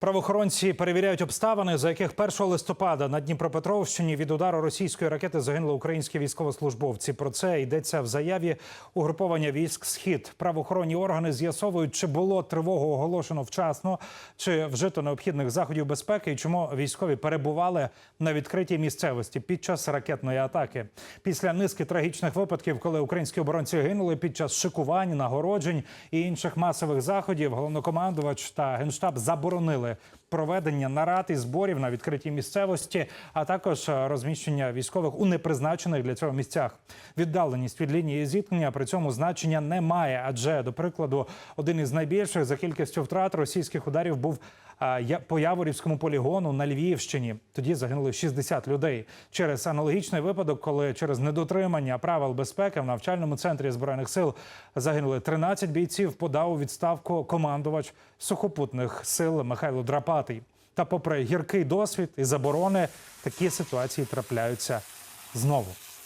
Правоохоронці перевіряють обставини, за яких 1 листопада на Дніпропетровщині від удару російської ракети загинули українські військовослужбовці. Про це йдеться в заяві угруповання військ Схід. Правоохоронні органи з'ясовують, чи було тривогу оголошено вчасно, чи вжито необхідних заходів безпеки, і чому військові перебували на відкритій місцевості під час ракетної атаки. Після низки трагічних випадків, коли українські оборонці гинули під час шикувань, нагороджень і інших масових заходів, головнокомандувач та генштаб заборонили where проведення нарад і зборів на відкритій місцевості, а також е, розміщення військових у непризначених для цього місцях. Віддаленість від лінії зіткнення при цьому значення не має. Адже, до прикладу, один із найбільших за кількістю втрат російських ударів був я- по Яворівському полігону на Львівщині. Тоді загинули 60 людей через аналогічний випадок, коли через недотримання правил безпеки в навчальному центрі збройних сил загинули 13 бійців. Подав у відставку командувач сухопутних сил Михайло Драпатий. Та, попри гіркий досвід і заборони, такі ситуації трапляються знову.